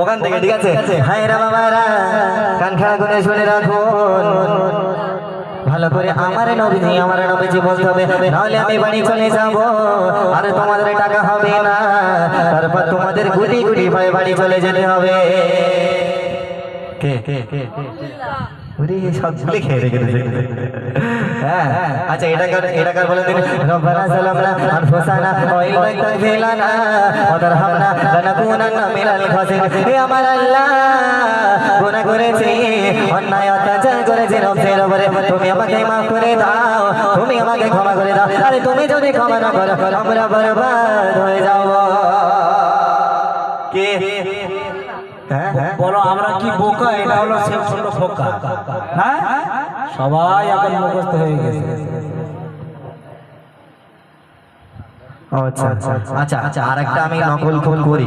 ওখান থেকে ঠিক আছে? হ্যাঁ রা বাবারা কান খাড়া করে শুনে রাখুন। ভালো করে আমার নবীজি আমার নবীজি বলতে হবে নাহলে আমি বাড়ি চলে যাব আর তোমাদের টাকা হবে না। তারপর তোমাদের গুটি গুটি ভয়ে বাড়ি চলে যেতে হবে। কে? কে কে খেয়ে রেখেছে হ্যাঁ। আচ্ছা এটা কার এটা কার বলে দিন রব্বানা সালামনা আনফুসানা ওয়া ইন লাম তাগফিরলানা ওয়া তারহামনা লানাকুনান্না মিনাল খাসিরিন হে আমার আল্লাহ গুনাহ করেছি অন্যায় অত্যাচার করেছি রব্বের উপরে। তুমি আমাকে মাফ করে দাও তুমি আমাকে ক্ষমা করে দাও। আরে তুমি যদি ক্ষমা না করো আমরা বরবাদ হয়ে যাব। কে? হ্যাঁ হ্যাঁ। বলো আমরা কি বোকা? এটা হলো সে ছোট ফোকা। হ্যাঁ? সবাই এখন মুখস্থ হয়ে গেছে আচ্ছা আচ্ছা আচ্ছা আচ্ছা আর একটা আমি নকল করি